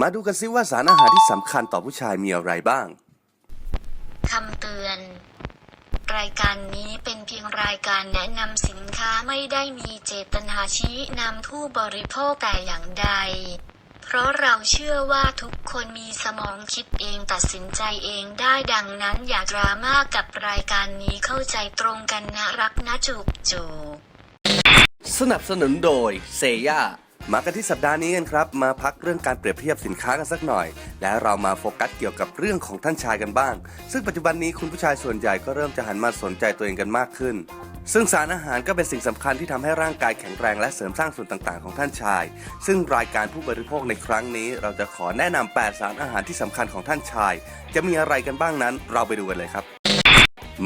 มาดูกันซิว่าสารอาหารที่สำคัญต่อผู้ชายมีอะไรบ้าง คำเตือน รายการนี้เป็นเพียงรายการแนะนำสินค้าไม่ได้มีเจตนาชี้นำผู้บริโภคแต่อย่างใด เพราะเราเชื่อว่าทุกคนมีสมองคิดเองตัดสินใจเองได้ดังนั้นอย่าดราม่ากกับรายการนี้เข้าใจตรงกันนะรักนะจูบจูบสนับสนุนโดยเซย่า มากันที่สัปดาห์นี้กันครับ มาพักเรื่องการเปรียบเทียบสินค้ากันสักหน่อย และเรามาโฟกัสเกี่ยวกับเรื่องของท่านชายกันบ้าง ซึ่งปัจจุบันนี้คุณผู้ชายส่วนใหญ่ก็เริ่มจะหันมาสนใจตัวเองกันมากขึ้น ซึ่งสารอาหารก็เป็นสิ่งสำคัญที่ทำให้ร่างกายแข็งแรงและเสริมสร้างส่วนต่างๆ ของท่านชาย ซึ่งรายการผู้บริโภคในครั้งนี้ เราจะขอแนะนำ8สารอาหารที่สำคัญของท่านชาย จะมีอะไรกันบ้างนั้น เราไปดูกันเลยครับ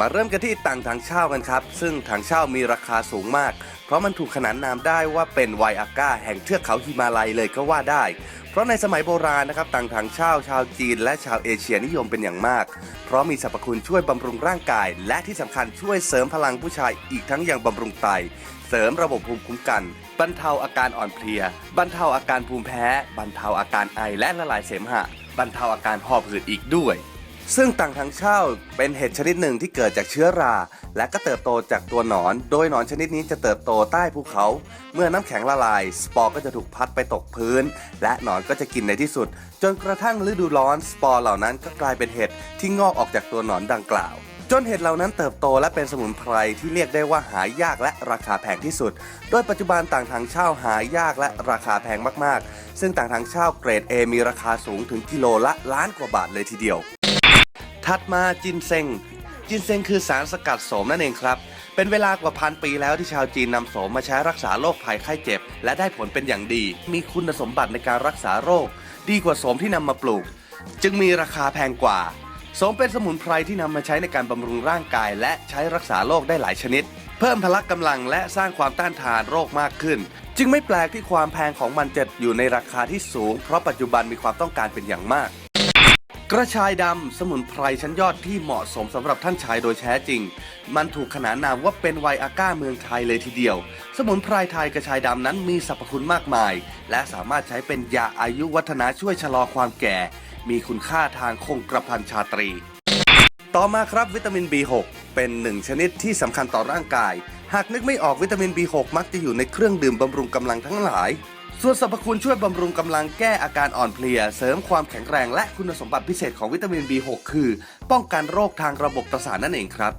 มาเริ่มกันที่ต่างถังเช่ากันครับ ซึ่งถังเช่ามีราคาสูงมาก เพราะมันถูกขนานนามได้ว่าเป็นไวอาก้าแห่งเทือกเขาฮิมาลัยเลยก็ว่าได้ เพราะในสมัยโบราณนะครับต่างถังเช่าชาวจีนและชาวเอเชียนิยมเป็นอย่างมาก เพราะมีสรรพคุณช่วยบำรุงร่างกาย และที่สำคัญช่วยเสริมพลังผู้ชายอีกทั้งยังบำรุงไตเสริมระบบภูมิคุ้มกันบรรเทาอาการอ่อนเพลีย บรรเทาอาการภูมิแพ้ บรรเทาอาการไอและละลายเสมหะ บรรเทาอาการหอบหืดอีกด้วย ซึ่งต่างทางเช่าเป็นเห็ดชนิดหนึ่งที่เกิดจากเชื้อรา และก็เติบโตจากตัวหนอน โดยหนอนชนิดนี้จะเติบโตใต้ภูเขา เมื่อน้ำแข็งละลาย สปอร์ก็จะถูกพัดไปตกพื้น และหนอนก็จะกินในที่สุด จนกระทั่งฤดูร้อน สปอร์เหล่านั้นก็กลายเป็นเห็ดที่งอกออกจากตัวหนอนดังกล่าว จนเห็ดเหล่านั้นเติบโตและเป็นสมุนไพรที่เรียกได้ว่าหายากและราคาแพงที่สุด โดยปัจจุบันต่างทางเช่าหายากและราคาแพงมากๆ ซึ่งต่างทางเช่าเกรด A มีราคาสูงถึงกิโลละล้านกว่าบาทเลยทีเดียว ถัดมาจินเซง จินเซงคือสารสกัดโสมนั่นเองครับ เป็นเวลากว่าพันปีแล้วที่ชาวจีนนำโสมมาใช้รักษาโรคภัยไข้เจ็บ และได้ผลเป็นอย่างดี มีคุณสมบัติในการรักษาโรค ดีกว่าโสมที่นำมาปลูก จึงมีราคาแพงกว่าโสมเป็นสมุนไพรที่นำมาใช้ในการบำรุงร่างกาย และใช้รักษาโรคได้หลายชนิด เพิ่มพละกำลังและสร้างความต้านทานโรคมากขึ้น จึงไม่แปลกที่ความแพงของมันจะอยู่ในราคาที่สูง เพราะปัจจุบันมีความต้องการเป็นอย่างมาก กระชายดำสมุนไพรชั้นยอดที่เหมาะสมสำหรับท่านชายโดยแท้จริง มันถูกขนานนามว่าเป็นไวอาก้าเมืองไทยเลยทีเดียว สมุนไพรไทยกระชายดำนั้นมีสรรพคุณมากมาย และสามารถใช้เป็นยาอายุวัฒนะช่วยชะลอความแก่ มีคุณค่าทางคงกระพันชาตรี ต่อมาครับวิตามิน B6 เป็นหนึ่งชนิดที่สำคัญต่อร่างกาย หากนึกไม่ออกวิตามิน B6 มักจะอยู่ในเครื่องดื่มบำรุงกำลังทั้งหลาย ส่วนสรรพคุณช่วยบำรุงกำลังแก้อาการอ่อนเพลีย เสริมความแข็งแรงและคุณสมบัติพิเศษของวิตามิน B6 คือ ป้องกันโรคทางระบบประสาทนั่นเองครับ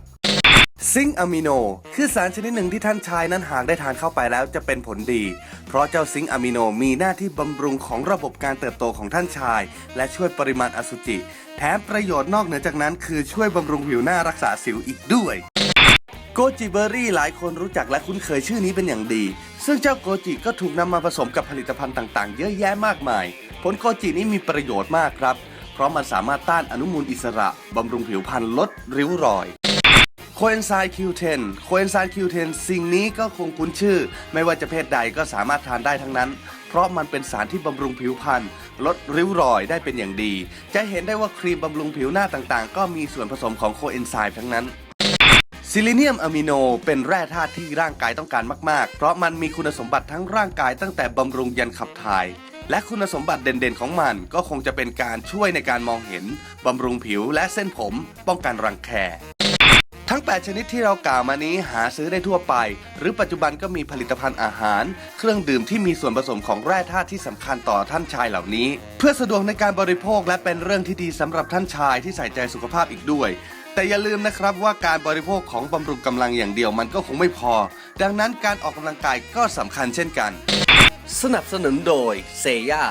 ซิงอะมิโน คือสารชนิดหนึ่งที่ท่านชายนั้นหากได้ทานเข้าไปแล้วจะเป็นผลดี เพราะเจ้าซิงอะมิโนมีหน้าที่บำรุงของระบบการเติบโตของท่านชาย และช่วยปริมาณอสุจิ แถมประโยชน์นอกเหนือจากนั้นคือช่วยบำรุงผิวหน้ารักษาสิวอีกด้วย โกจิเบอร์รี่หลายคนรู้จักและคุ้นเคยชื่อนี้เป็นอย่างดี ซึ่งเจ้าโกจิก็ถูกนำมาผสมกับผลิตภัณฑ์ต่างๆ เยอะแยะมากมาย ผลโกจินี้มีประโยชน์มากครับ เพราะมันสามารถต้านอนุมูลอิสระบำรุงผิวพรรณลดริ้วรอยโคเอนไซม์ Q10 โคเอนไซม์ Q10 สิ่งนี้ก็คงคุ้นชื่อ ไม่ว่าจะเพศใดก็สามารถทานได้ทั้งนั้น เพราะมันเป็นสารที่บำรุงผิวพรรณลดริ้วรอยได้เป็นอย่างดี จะเห็นได้ว่าครีมบำรุงผิวหน้าต่างๆ ก็มีส่วนผสมของโคเอนไซม์ทั้งนั้น ซิลิเนียมอะมิโนเป็นแร่ธาตุที่ร่างกายต้องการมากๆ เพราะมันมีคุณสมบัติทั้งร่างกายตั้งแต่บำรุงยันขับถ่าย และคุณสมบัติเด่นๆของมันก็คงจะเป็นการช่วยในการมองเห็น บำรุงผิวและเส้นผม ป้องกันรังแค ทั้ง 8 ชนิดที่เรากล่าวมานี้หาซื้อได้ทั่วไป หรือปัจจุบันก็มีผลิตภัณฑ์อาหาร เครื่องดื่มที่มีส่วนผสมของแร่ธาตุที่สำคัญต่อท่านชายเหล่านี้ เพื่อสะดวกในการบริโภคและเป็นเรื่องที่ดีสำหรับท่านชายที่ใส่ใจสุขภาพอีกด้วย แต่อย่าลืมนะครับว่าการบริโภคของบำรุงกำลังอย่างเดียวมันก็คงไม่พอ ดังนั้นการออกกำลังกายก็สำคัญเช่นกัน สนับสนุนโดยเซย่า